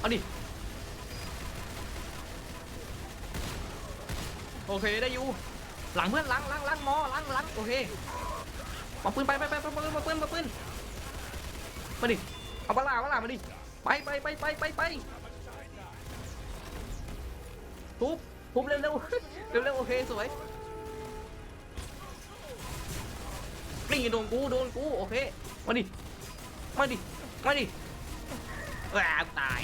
เอาดิ โอเคได้อยู่ หลังเพื่อนหลังหลังหลังมอหลังหลังโอเคมาปืนไปไปไปไปปืนมาปืนมาปืนมาดิ เอาปลาปลามาดิ ไปไปไปไปไปไปทุบทุบเร็วเร็วเร็วเร็วโอเคสวยนี่โดนกูโดนกูโอเค มาดิ มาดิ มาดิ ว้าวตาย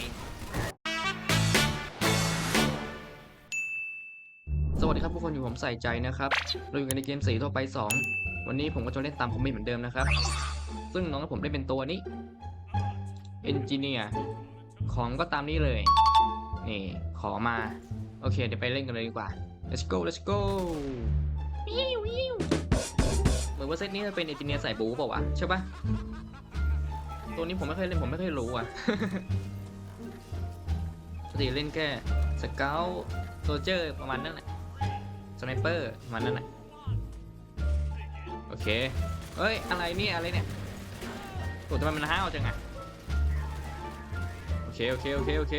สวัสดีครับทุกคนอยู่ผมใส่ใจนะครับ เราอยู่กันในเกมสีทั่วไป 2 วันนี้ผมก็จะเล่นตามคอมเมนต์เหมือนเดิมนะครับ ซึ่งน้องกับผมได้เป็นตัวนี้เอนจิเนียร์ของก็ตามนี้เลย นี่ ขอมา โอเค เดี๋ยวไปเล่นกันเลยดีกว่า let's go let's go วิววิวเหมือนว่าเซตนี้จะเป็นเอนจิเนียร์ใส่บูเปล่าวะใช่ปะ ตัวนี้ผมไม่เคยเล่นผมไม่เคยรู้อะปกติเล่นแค่สเกลโซเจอร์ประมาณนั้นแหละสไนเปอร์มันนั่นแหละโอเคเอ้ย อะไรเนี่ย อะไรเนี่ยโอ้ทำไมมันห้าวจังอะโอเค โอเค โอเค โอเค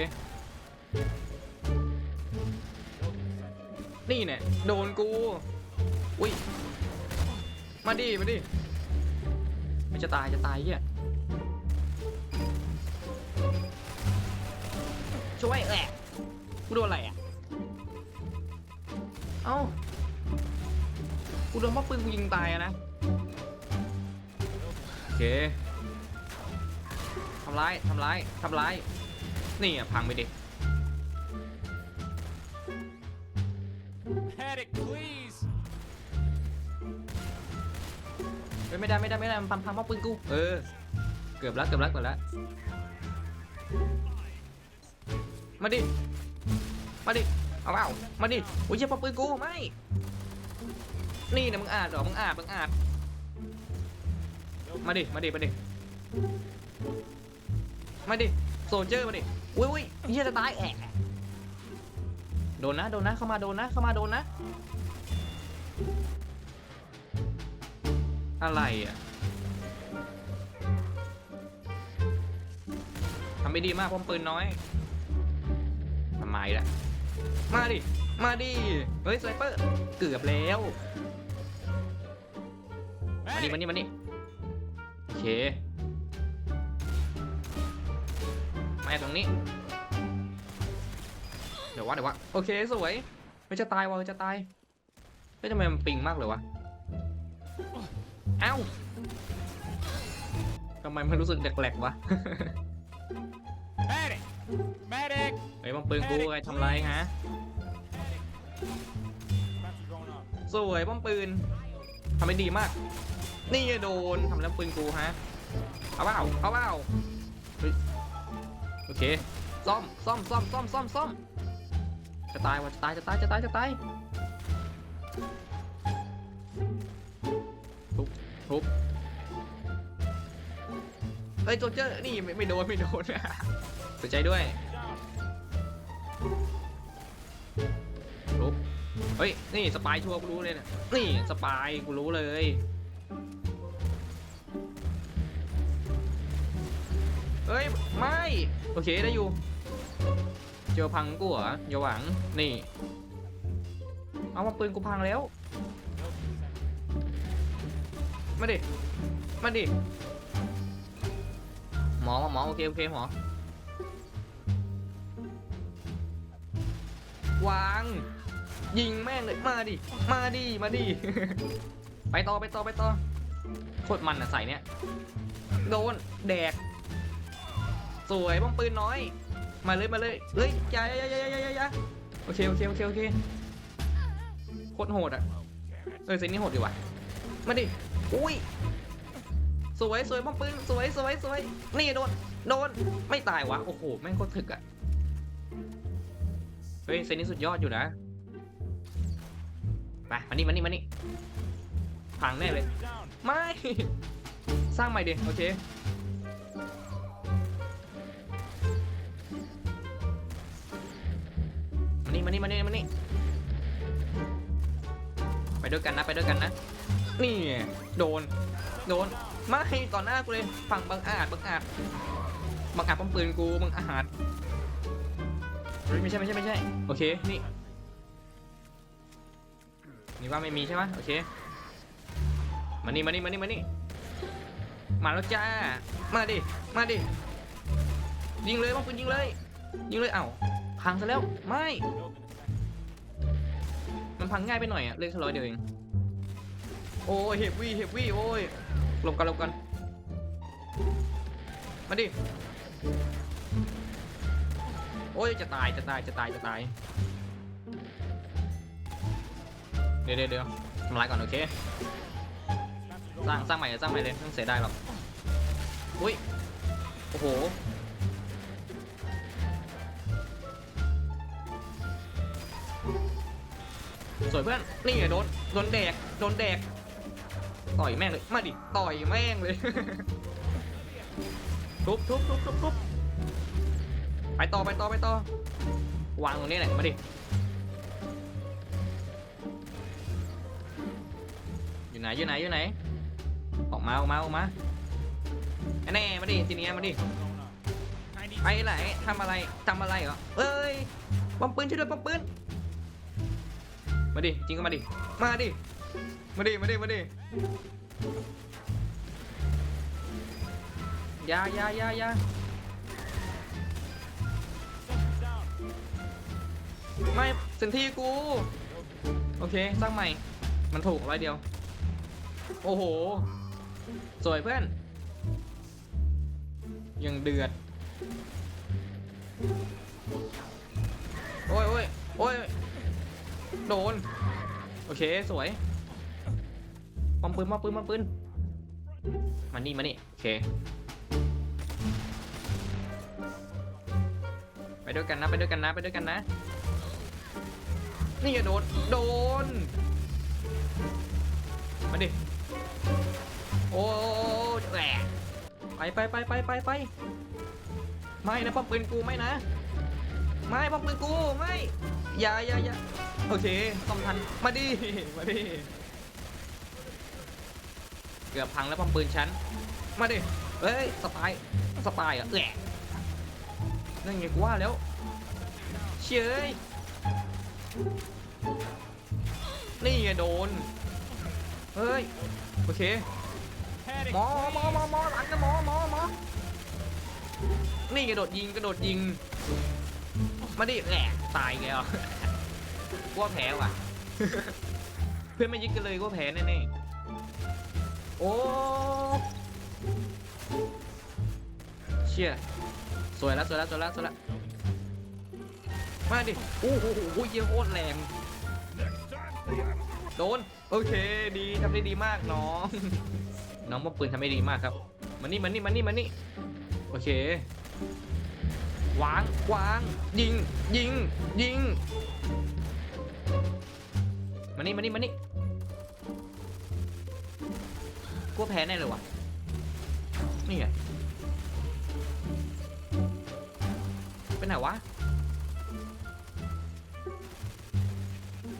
นี่เนี่ย โดนกู อุ้ย มาดิ มาดิ ไม่จะตาย จะตายเหี้ย ช่วยแหละกูโดนอะไรอะ เอ้ากูโดนมอปืนกูยิงตายอะนะโอเคทำร้ายทำร้ายทำร้าย นี่อะพังไปดิ Medic, please. เฮ้ยไม่ได้ไม่ได้ไม่ได้มันพังพังมอปืนกู เออ เกือบแล้วเกือบแล้วเกือบแล้ว มาดิ มาดิ เอาเปล่ามาดิ โอ้ยเชี่ยมอปืนกูไม่ นี่นะมึงอาจเหรอ มึงอาจมึงอาจมาดิ มาดิ มาดิ มาดิ โซลเจอร์มาดิ อุ้ยอุ้ยเฮียจะตายแอะโดนนะ โดนนะ เข้ามาโดนนะ เข้ามาโดนนะ อะไรอะทำไม่ดีมากพราะปืนน้อยำไมล่ะ มาดิ มาดิ เฮ้ยสไนเปอร์ เกือบแล้วมานี่มานี่มานี่โอเคมาตรงนี้ เดี๋ยววะเดี๋ยววะโอเคสวยไม่จะตายวะจะตายเฮ้ยทำไมมันปิงมากเลยวะเอ้าทำไมมันรู้สึกแหลกๆวะ Medic. Medic. ปืนกูใครทำไรฮะ สวยป้อมปืนทำได้ดีมาก นี่โดนทำแล้วปืนกูฮะ เอาเปล่าเอาเปล่าโอเค ซ่อม ซ่อม ซ่อม ซ่อม ซ่อม ซ่อม จะตายวะจะตาย จะตาย จะตาย จะตายทุบทุบเฮ้ยโจเจอร์นี่ไม่ไม่โดน ไม่โดนสียใจด้วย ทุบเฮ้ย นี่สปายชัวร์กูรู้เลยเนะนี่สปายกูรู้เลย เฮ้ย ไม่ โอเคได้อยู่ เจอพังกูเหรออย่าหวัง นี่ เอามาปืนกูพังแล้ว มาดิ มาดิ หมอหมอโอเค โอเค หมอ วาง ยิงแม่งเลยมาดิมาดิมาดิ ไปต่อไปต่อไปต่อโคตรมันอะใส่เนี้ยโดนแดก สวยบ้องปืนน้อย มาเลยมาเลยเฮ้ยยาย่ายายายายาโอเคโอเคโอเคโอเคโคตรโหดอะเออเซนนี้โหดดีว่ะมาดิอุ้ยสวยสวยบ้องปืนสวยสวยสวยนี่โดนโดนไม่ตายวะโอ้โหแม่งโคตรถึกอะ เฮ้ยเซนนี้สุดยอดอยู่นะไปมานี่มานี่มานี่พังแน่เลย ไม่ สร้างใหม่ดิโอเค มานี่มานี่มานี่มานี่ไปด้วยกันนะไปด้วยกันนะ นี่โดน โดนไม่ต่อหน้ากูเลย ฝั่งบังอาจบังอาจบังอาจป้อมปืนกูบังอาจ เฮ้ยไม่ใช่ไม่ใช่ไม่ใช่ โอเค นี่นี่ว่าไม่มีใช่ไหมโอเค มานี่มานี่มานี่มานี่ มาแล้วจ้า มาดิ มาดิ ยิงเลยป้องปืนยิงเลย ยิงเลย เอ้า พังซะแล้ว ไม่ มันพังง่ายไปหน่อยอะเล่นแค่ร้อยเดียวเอง โอ้ยเฮฟวี่เฮฟวี่โอ้ยหลบกันหลบกัน มาดิ โอ้ยจะตายจะตายจะตายจะตาย เดี๋ยวเดี๋ยวเดี๋ยวทำลายก่อนโอเค สร้างสร้างใหม่สร้างใหม่เลยไม่ต้องเสียดายหรอก อุ้ย โอ้โห สวยเพื่อน นี่ไงโดน โดนแดก โดนแดก ต่อยแม่งเลย มาดิ ต่อยแม่งเลย ทุบทุบทุบทุบทุบ ไปต่อไปต่อไปต่อวางตรงนี้แหละมาดิอยู่ไหนอยู่ไหนอยู่ไหน ออกมาออกมาออกมาแน่มาดิทีนี้มาดิไปไหนทำอะไรทำอะไรเหรอเอ้ยปอมปืนช่วยด้วยปอมปืนมาดิจริงก็มาดิมาดิมาดิมาดิมาดิยายายายา ไม่เซนที่กู โอเค สร้างใหม่ มันถูกร้อยเดียว โอ้โห สวยเพื่อน ยังเดือด โอ้ยโอ้ยโอ้ยโดน โอเค สวยปอมปืนปอมปืนปอมปืนมานี่มานี่โอเค ไปด้วยกันนะ ไปด้วยกันนะ ไปด้วยกันนะ นี่อย่าโดน โดน มาดิ โอ้แหลไปไปไปไปไปไปไม่นะป้อมปืนกูไม่นะ ไม่ป้อมปืนกูไม่อย่าอย่าอย่าโอเคต้องทัน มาดิ มาดิ เกือบพังแล้วป้อมปืนฉัน มาดิ เฮ้ย สปาย สปายอะแหลนั่นไงกูว่าแล้ว เชย นี่ไงโดน เฮ้ย โอเค หมอหมอหมอหมอหลังนะหมอหมอหมอนี่กระโดดยิงกระโดดยิง มาดิแหลกตายแกอะกลัวแพ้ว่ะ เพื่อนไม่ยึดกันเลยกลัวแพ้แน่ๆโอ้เชี่ยสวยแล้วสวยแล้วสวยแล้วสวยแล้ว มาดิโอ้โหโอ้โหเยี่ยโคตรแรง โดน โอเค ดีทำได้ดีมากน้อง น้องมอปืนทำได้ดีมากครับมานี่มานี่มานี่มานี่โอเควางวางยิง ยิง ยิง มานี่มานี่มานี่กลัวแพ้แน่เลยว่ะนี่ไงไปไหนวะ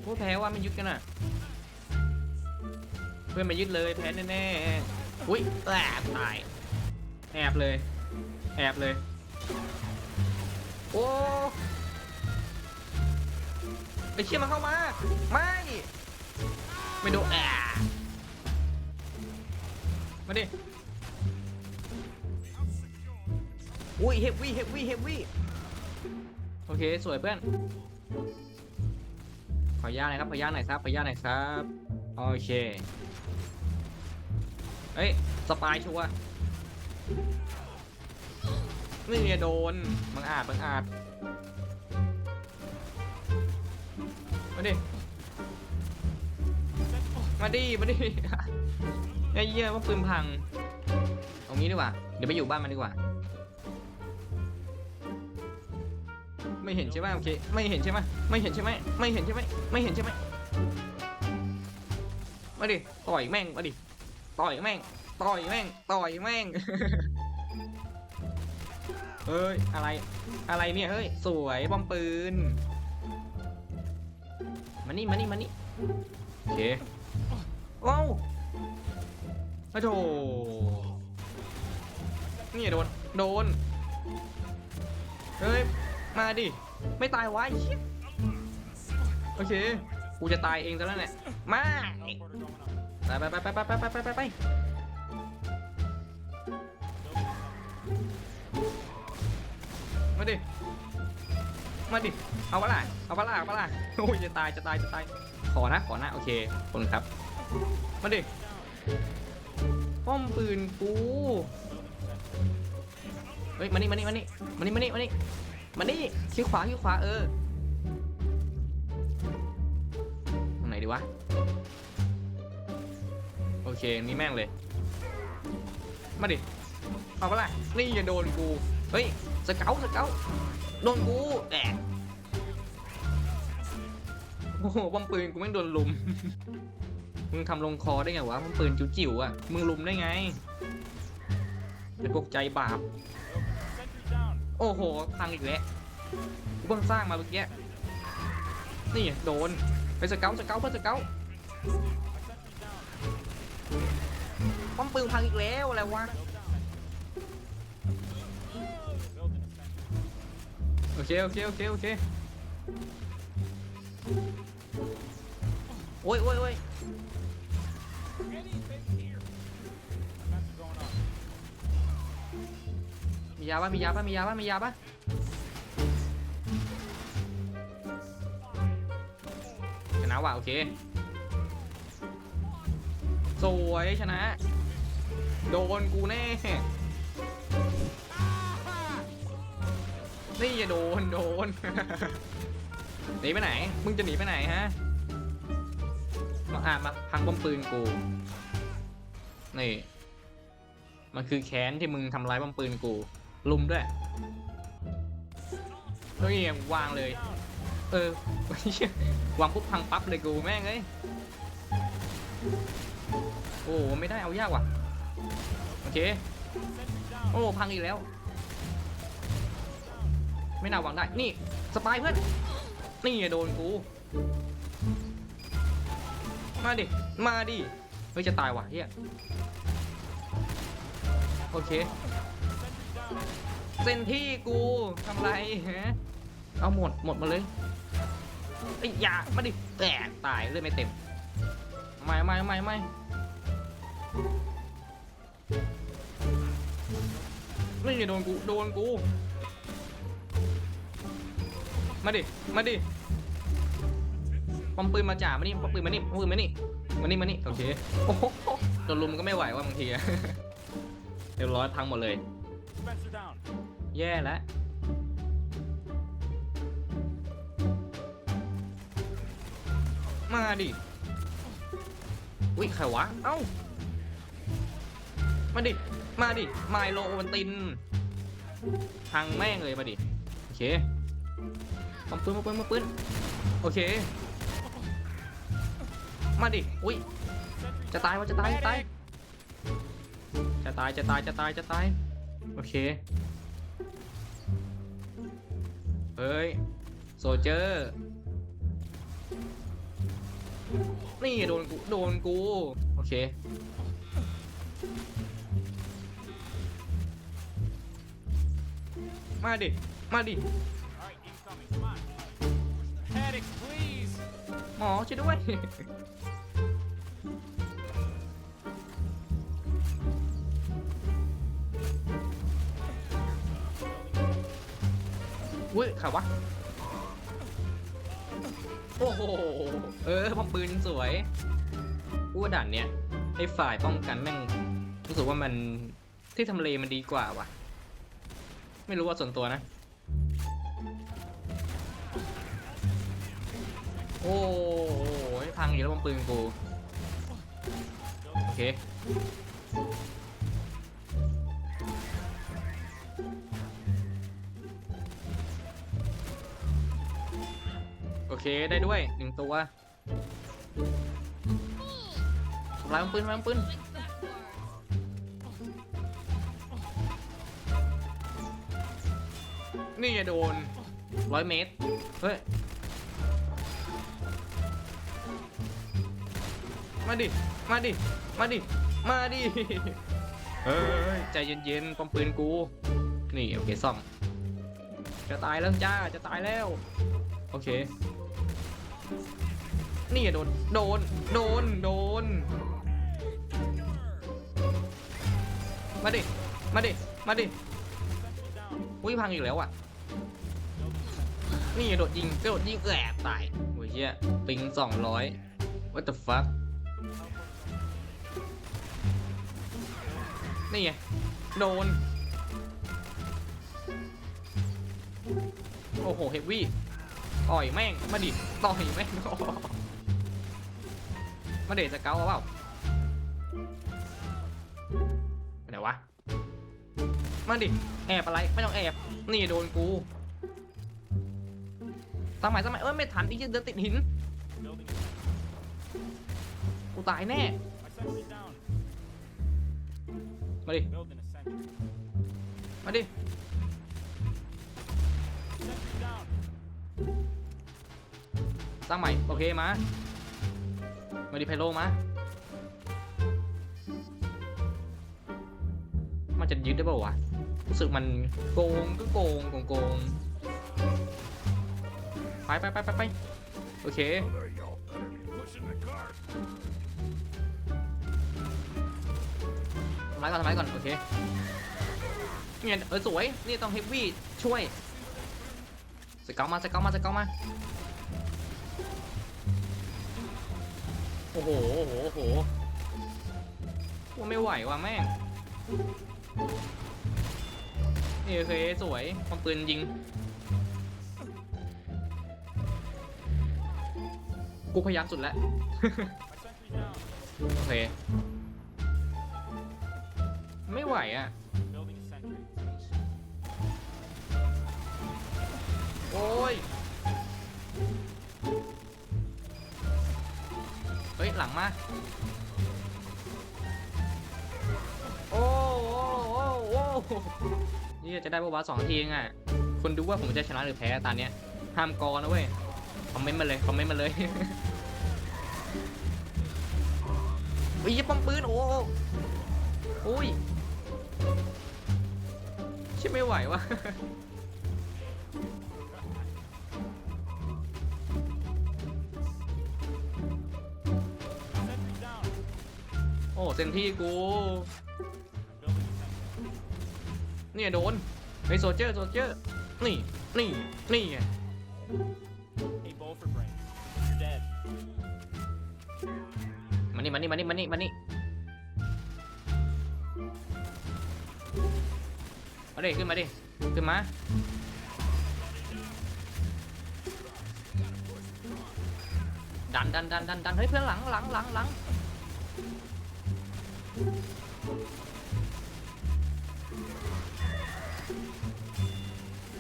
กลัวแพ้ว่าไม่ยึดกันอะ เพื่อนมายึดเลยแพ้แน่ๆอุ้ยแอบตาย แอบเลย แอบเลย โอ้ไอเชี่ยมันเข้ามา ไม่ ไม่โดนแอบมาดิ อุ้ยเฮฟวี่เฮฟวี่เฮฟวี่โอเค สวยเพื่อน ขออนุญาหน่อยครับขออนุญาหน่อยครับขออนุญาหน่อยครับโอเคเฮ้ยสปายชัวร์นี่ไงโดนบังอาจบังอาจมาดิมาดิมาดิไอ้เหี้ยว่าปืนพังเอางี้ดีกว่าเดี๋ยวไปอยู่บ้านมันดีกว่า ไม่เห็นใช่ไหมโอเค ไม่เห็นใช่ไหมไม่เห็นใช่ไหมไม่เห็นใช่ไหมไม่เห็นใช่ไหมมาดิ ต่อยแม่ง มาดิ ต่อยแม่ง ต่อยแม่ง ต่อยแม่ง เฮ้ย อะไร อะไรเนี่ย เฮ้ย สวยบอมปืน มานี่ มานี่ มานี่ โอเคว้าวโอ้โถนี่โดน โดน เฮ้ย มาดิ ไม่ตายวะไอ้เหี้ยโอเค กูจะตายเองซะแล้วเนี่ยมา ไปไปไปไปไปไปไปไปไปมาดิ มาดิ เอาปะล่ะ เอาปะล่ะ เอาปะล่ะ โอ้ยจะตายจะตายจะตาย ขอนะขอนะโอเคคุณครับ มาดิ ป้อมปืนกู เฮ้ยมานี่มานี่มานี่มานี่มานี่มานี่ มานี่ขี้ขวาขี้ขวาเออตรงไหนดีวะ โอเคนี่แม่งเลย มาดิ เอาปะล่ะนี่อย่าโดนกู เฮ้ย สเกลสเกลโดนกูแอะโอ้โหป้อมปืนกูแม่งโดนลุม มึงทำลงคอได้ไงวะป้อมปืนจิ๋วๆอะ มึงลุมได้ไงเป็นพวกใจบาป โอ้โห พังอีกแล้วกูเพิ่งสร้างมาเมื่อกี้ นี่โดน ไปสเกลสเกลเพื่อสเกลป้อมปืนพังอีกแล้วอะไรวะ โอเค โอเค โอเค โอเค โอ้ยโอ้ยโอ้ย ยาปะมียาปะมียาปะมียาปะชนะว่ะโอเค สวยชนะ โดนกูแน่ นี่อย่าโดนโดน หนีไปไหน มึงจะหนีไปไหนฮะ มาอะมาพังป้อมปืนกู นี่ มันคือแค้นที่มึงทำร้ายป้อมปืนกู ลุมด้วยเฮ้ยวางเลย เออ วางปุ๊บพังปั๊บเลยกูแม่งเอ้ยโอ้ไม่ได้เอายากว่ะ โอเค โอ้พังอีกแล้ว ไม่น่าวางได้ นี่สปายเพื่อน นี่ไงโดนกู มาดิ มาดิ เฮ้ยจะตายว่ะเฮียโอเค เส้นที่กูทำไรฮะเอาหมดหมดมาเลยไอ้ยามาดิแตกตายเลือดไม่เต็มไม่ไม่ไม่ไม่นี่โดนกูโดนกู มาดิ มาดิปอมปืนมาจ่ามานี่ปอมปืนมานี่ปอมปืนมานี่มานี่มานี่โอเคโอ้โหโดนลุมก็ไม่ไหวว่าบางทีเรียบร้อยพังหมดเลย แย่แล้วมาดิ อุ้ยใครวะ เอ้า มาดิ มาดิ ไมโลวันตินพังแม่งเลยมาดิ โอเคมาปืนมาปืนมาปืนโอเค มาดิ อุ้ย จะตายวะจะตายจะตาย จะตาย จะตาย จะตาย จะตาย โอเค เฮ้ย โซเจอร์ นี่โดนกู โดนกู โอเค มาดิ มาดิ All right, incoming. Come on. Medic, please. หมอช่วยด้วย อุ้ยขาวะ โอ้โห เออพอมปืนสวยกูว่าด่านเนี้ยไอ้ฝ่ายป้องกันแม่งรู้สึกว่ามันที่ทำเลมันดีกว่าว่ะ ไม่รู้ว่าส่วนตัวนะ โอ้โหพังอีกแล้วบนปืนกู โอเค เคได้ด้วยหนึ่งตัวทำลายมันปืนทำลายมันปืนนี่จะโดนร้อยเมตร เฮ้ย มาดิ มาดิ มาดิ มาดิ เฮ้ย ใจเย็นๆปอมปืนกู นี่ โอเค ซ่อม จะตายแล้วจ้า จะตายแล้ว โอเค นี่อะโดน โดน โดน โดน มาดิ มาดิ มาดิ อุ้ยพังอีกแล้วอะ นี่โดดยิงกระโดดยิงแอบตายโอ้ยเชี่ยปิงสองร้อย what the fuck นี่ไง โดน โอ้โห เฮฟวี่ ต่อยแม่งมาดิต่อยแม่งมาเดทสเกลเอาเปล่าไหนวะมาดิแอบอะไรไม่ต้องแอบนี่โดนกูสมัยสมัยเอ้ยไม่ทันอีกเดินติดหินกูตายแน่มาดิมาดิ ตั้งใหม่ โอเคมา มาดิไพโลมา มันจะยึดได้ป่าวะ รู้สึกมันโกงก็โกงโกงโกงไปไปไปไปไปโอเค ทำร้ายก่อนทำร้ายก่อน โอเคเนี่ยเออสวย นี่ต้องเฮฟวี่ช่วย สเกลมาสเกลมาสเกลมา อ้โหโอ้โหโอ้โหว่าไม่ไหวว่ะแม่งนี่โอเคสวยความปืนยิง กูพยายามสุดแล้ว โอเค ไม่ไหวอะ โอ้ย มา โอ้โอ้โอ้โอ้นี่จะได้ปะวะสองทีเองอะคุณดูว่าผมจะชนะหรือแพ้ตอนเนี้ยห้ามกอนะเว้ย คอมเมนต์มาเลย คอมเมนต์มาเลยอุ้ยป้อมปืน โอ้โอ้ยใช่ไม่ไหววะ เต็มที่กูเนี่ยโดนไอโซเจอร์โซเจอร์นี่นี่นี่ไงมานี่มานี่มานี่มานี่มานี่มาดิขึ้นมาดิขึ้นมาดันดันดันดันดันเฮ้ยเพื่อนหลังหลังหลังหลัง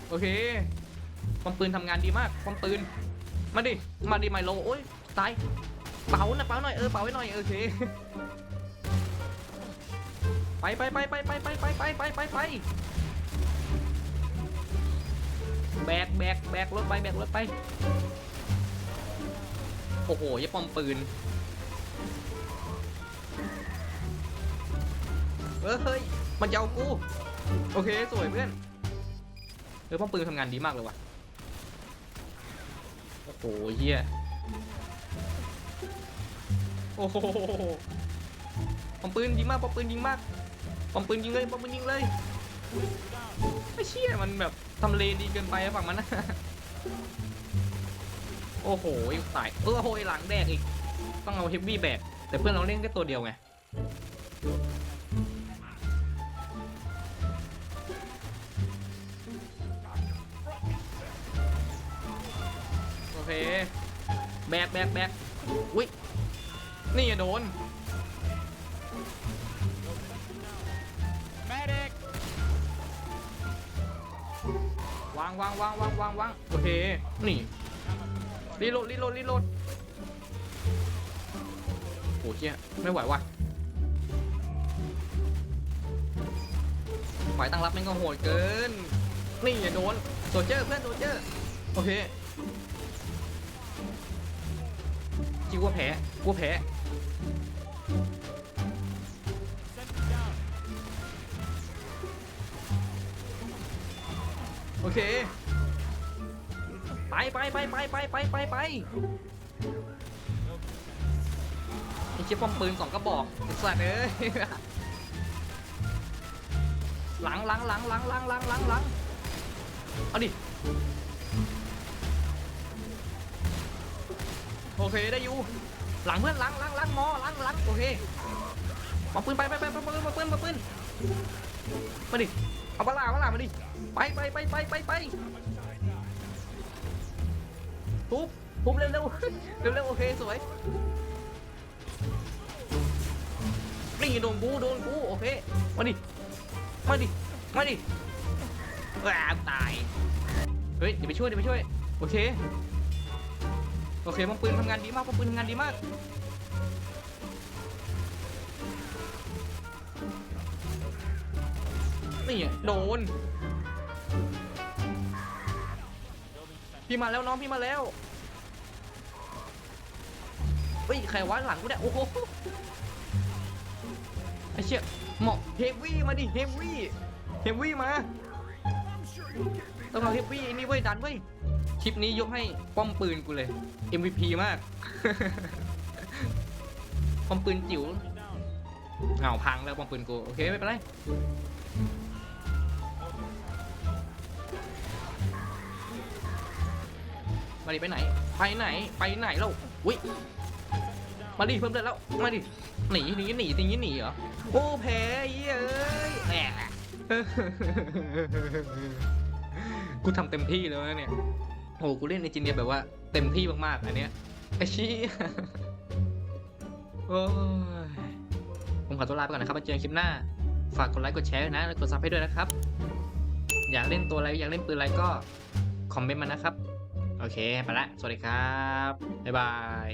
โอเคความปืนทำงานดีมากความปืน มาดิ มาดิไมโลโอ้ยตาย เป๋านะเป๋าหน่อย เออ เป๋าไว้หน่อย โอเค ไปไปไปไปไปไปไปไปไปไปไปแบกแบกแบกรถไปแบกรถไป โอ้โหยายปอมปืน เออเฮ้ย มันจะเอากู โอเค สวยเพื่อนเออป้อมปืนทำงานดีมากเลยว่ะ โอ้โหเฮียโอ้โหป้อมปืนยิงมากป้อมปืนยิงมากป้อมปืนยิงเลยป้อมปืนยิงเลยไม่เชี่ยมันแบบทำเลดีเกินไปฝั่งมันนะโอ้โหตายเออโหยหลังแดกอีก ต้องเอาเฮฟวี่แบกแต่เพื่อนเราเล่นแค่ตัวเดียวไง เค แบกแบกแบกอุ้ย นี่อะโดน Medic. วางวางวางวางวางวางโอเค นี่รีโหลดรีโหลดรีโหลดโอ้เชี่ยไม่ไหวว่ะฝ่ายตั้งรับแม่งก็โหดเกิน นี่อย่าโดนโซเจอร์เพื่อนโซเจอร์ โอเค จิวว่าแพ้กลัวแพ้โอเคไปไปไปไปไปไปไปไอ้เชี่ยป้อมปืนสองกระบอกไอ้สัตว์เอ้ยหลังหลังหลังหลังหลังหลังหลังหลังเอาดิ โอเคได้อยู่ หลังเพื่อนหลังหลังหลังมอหลังหลังโอเคมาปืนไปไปไปมาปืนมาปืนมาปืนมาดิ เอาปลาเปลามาดิ ไปไปไปไปไปไปทุบทุบเร็วเร็วเร็วเร็วโอเคสวยนี่โดนกูโดนกูโอเค มาดิ มาดิ มาดิว้าตาย เฮ้ยเดี๋ยวไปช่วยเดี๋ยวไปช่วย โอเค โอเคมังปืนทำงานดีมากมังปืนทำงานดีมากนี่โดน พี่มาแล้วน้องพี่มาแล้วเฮ้ยใครวะหลังกูเนี่ยโอ้โหไอ้เชี่ยเหมาะเฮฟวี่มาดิเฮฟวี่เฮฟวี่มาต้องเอาเฮฟวี่ไอ้นี่เว้ยดันเว้ย ลิปนี้ยกให้ป้อมปืนกูเลย MVP มาก ป้อมปืนจิ๋วเอาพังแล้วป้อมปืนกู โอเค ไม่เป็นไร มาดิไปไหน ไปไหน ไปไหนแล้วอุ้ยมาดิเพิ่มเลยแล้ว มาดิ หนีหนีหนีหนีหนีเหรอ โอ้แพ้เยเอ้ยแหมกูทำเต็มที่แล้วนะเนี่ย โอ้กูเล่นในจินเนียแบบว่าเต็มที่มากๆ อันเนี้ยไอ้ชี้โอ้ยผมขอตัวลาไปก่อนนะครับมาเจอกันคลิปหน้า ฝากกดไลค์กดแชร์นะแล้วกดซับให้ด้วยนะครับ อยากเล่นตัวอะไรอยากเล่นปืนอะไรก็คอมเมนต์มานะครับ โอเค ไปละ สวัสดีครับ บ๊ายบาย